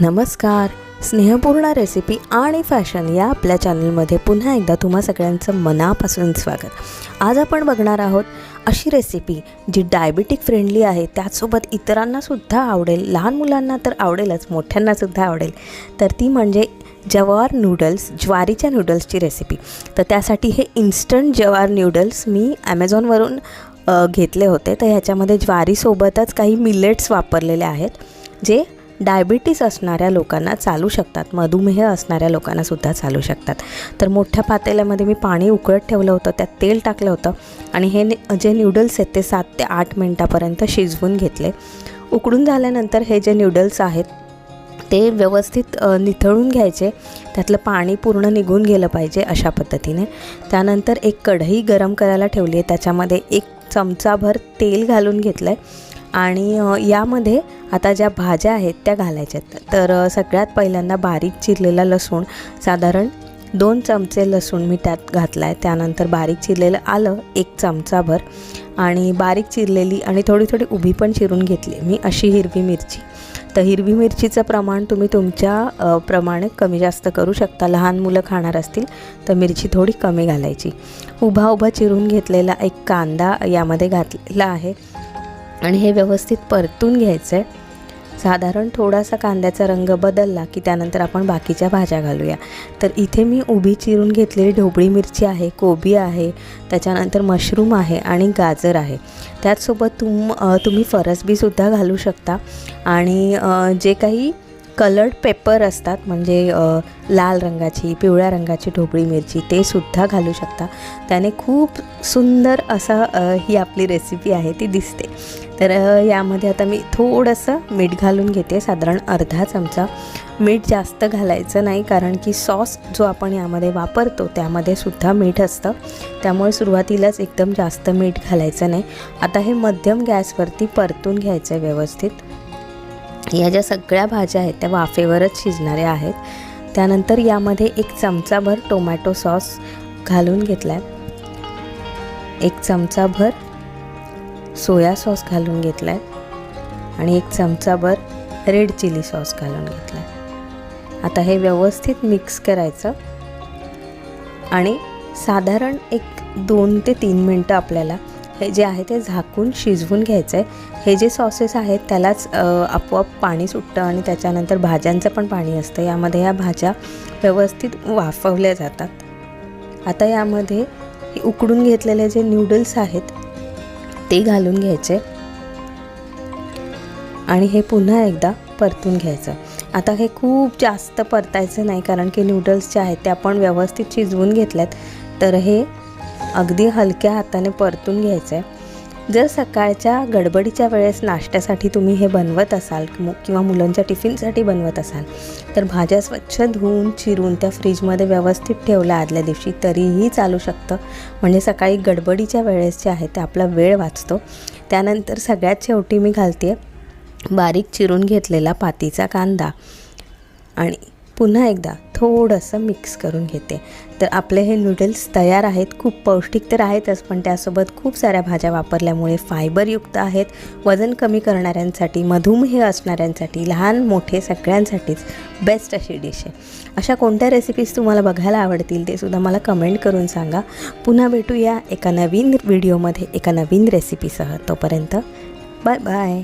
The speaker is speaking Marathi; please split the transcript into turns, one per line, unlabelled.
नमस्कार. स्नेहपूर्ण रेसिपी आणि फॅशन या आपल्या चॅनलमध्ये पुन्हा एकदा तुम्हा सगळ्यांचं मनापासून स्वागत. आज आपण बघणार आहोत अशी रेसिपी जी डायबिटिक फ्रेंडली आहे त्याचसोबत इतरांनासुद्धा आवडेल लहान मुलांना तर आवडेलच मोठ्यांनासुद्धा आवडेल. तर ती म्हणजे जवार नूडल्स ज्वारीच्या नूडल्सची रेसिपी तर त्यासाठी हे इन्स्टंट जवार नूडल्स मी ॲमेझॉनवरून घेतले होते. तर ह्याच्यामध्ये ज्वारीसोबतच काही मिलेट्स वापरलेले आहेत जे डायबिटीस असणाऱ्या लोकांना चालू शकतात. मधुमेह असणाऱ्या लोकांना सुद्धा चालू शकतात. तर मोठ्या पातेल्यामध्ये मी पाणी उकळत ठेवलं होतं त्यात तेल टाकलं होतं आणि हे जे न्यूडल्स आहेत ते सात ते आठ मिनटापर्यंत शिजवून घेतले. उकडून झाल्यानंतर हे जे न्यूडल्स आहेत ते व्यवस्थित निथळून घ्यायचे. त्यातलं पाणी पूर्ण निघून गेलं पाहिजे अशा पद्धतीने. त्यानंतर एक कढई गरम करायला ठेवली आहे. त्याच्यामध्ये एक चमचाभर तेल घालून घेतलं आहे आणि यामध्ये आता ज्या भाज्या आहेत त्या घालायच्या आहेत. तर सगळ्यात पहिल्यांदा बारीक चिरलेला लसूण साधारण दोन चमचे लसूण मी त्यात घातला आहे त्यानंतर बारीक चिरलेलं आलं एक चमचाभर आणि बारीक चिरलेली आणि थोडी थोडी उभी पण चिरून घेतली मी अशी हिरवी मिरची. तर हिरवी मिरचीचं प्रमाण तुम्ही तुमच्या प्रमाणे कमी जास्त करू शकता. लहान मुलं खाणार असतील तर मिरची थोडी कमी घालायची. उभा उभा चिरून घेतलेला एक कांदा यामध्ये घातलेला आहे. आणि हे व्यवस्थित परतून घ्यायचं आहे साधारण थोडासा कांद्याचा रंग बदलला की त्यानंतर आपण बाकीच्या भाज्या घालूया. तर इथे मी उभी चिरून घेतलेली ढोबळी मिरची आहे कोबी आहे त्याच्यानंतर मशरूम आहे आणि गाजर आहे. त्याचसोबत तुम तुम्ही फरसबीसुद्धा घालू शकता. आणि जे काही कलर्ड पेपर असतात म्हणजे लाल रंगाची पिवळ्या रंगाची ढोबळी मिरची ते सुद्धा घालू शकता. त्याने खूप सुंदर असा ही आपली रेसिपी आहे ती दिसते. तर यामध्ये आता मी थोडंसं मीठ घालून घेते साधारण अर्धा चमचा. मीठ जास्त घालायचं नाही कारण की सॉस जो आपण यामध्ये वापरतो त्यामध्ये सुद्धा मीठ असतं. त्यामुळे सुरुवातीलाच एकदम जास्त मीठ घालायचं नाही. आता हे मध्यम गॅसवरती परतून घ्यायचं आहे व्यवस्थित. या ज्या सगळ्या भाज्या आहेत त्या वाफेवरच शिजणाऱ्या आहेत. त्यानंतर यामध्ये एक चमचाभर टोमॅटो सॉस घालून घेतला आहे एक चमचाभर सोया सॉस घालून घेतला आहे आणि एक चमचाभर रेड चिली सॉस घालून घेतला आहे आता हे व्यवस्थित मिक्स करायचं. आणि साधारण एक दोन ते तीन मिनटं आपल्याला हे जे आहे ते झाकून शिजवून घ्यायचं आहे हे जे सॉसेस आहेत त्यालाच आपोआप पाणी सुटतं आणि त्याच्यानंतर भाज्यांचं पण पाणी असतं. यामध्ये ह्या भाज्या व्यवस्थित वाफवल्या जातात. आता यामध्ये उकडून घेतलेले जे न्यूडल्स आहेत ते घालून घ्यायचे. आणि हे पुन्हा एकदा परतून घ्यायचं. आता हे खूप जास्त परतायचं नाही कारण की नूडल्स जे आहेत ते आपण व्यवस्थित शिजवून घेतल्यात. तर हे अगदी हलक्या हाताने परतून घ्यायचं आहे जर सकाळच्या गडबडीच्या वेळेस नाश्त्यासाठी तुम्ही हे बनवत असाल मु- किंवा मुलांच्या टिफिनसाठी बनवत असाल तर भाज्या स्वच्छ धुवून चिरून त्या फ्रीजमध्ये व्यवस्थित ठेवल्या आदल्या दिवशी तरीही चालू शकतं. म्हणजे सकाळी गडबडीच्या वेळेस जे आहे ते आपला वेळ वाचतो. त्यानंतर सगळ्यात शेवटी मी घालते बारीक चिरून घेतलेला पातीचा कांदा. आणि पुन्हा एकदा थोडंसं मिक्स करून घेते. तर आपले हे नूडल्स तयार आहेत खूप पौष्टिक तर आहेतच पण त्यासोबत खूप साऱ्या भाज्या वापरल्यामुळे फायबरयुक्त आहेत. वजन कमी करणाऱ्यांसाठी मधुमेह असणाऱ्यांसाठी लहान मोठे सगळ्यांसाठीच बेस्ट अशी डिश आहे. अशा कोणत्या रेसिपीज तुम्हाला बघायला आवडतील ते सुद्धा मला कमेंट करून सांगा. पुन्हा भेटूया एका नवीन व्हिडिओमध्ये एका नवीन रेसिपीसह तोपर्यंत बाय बाय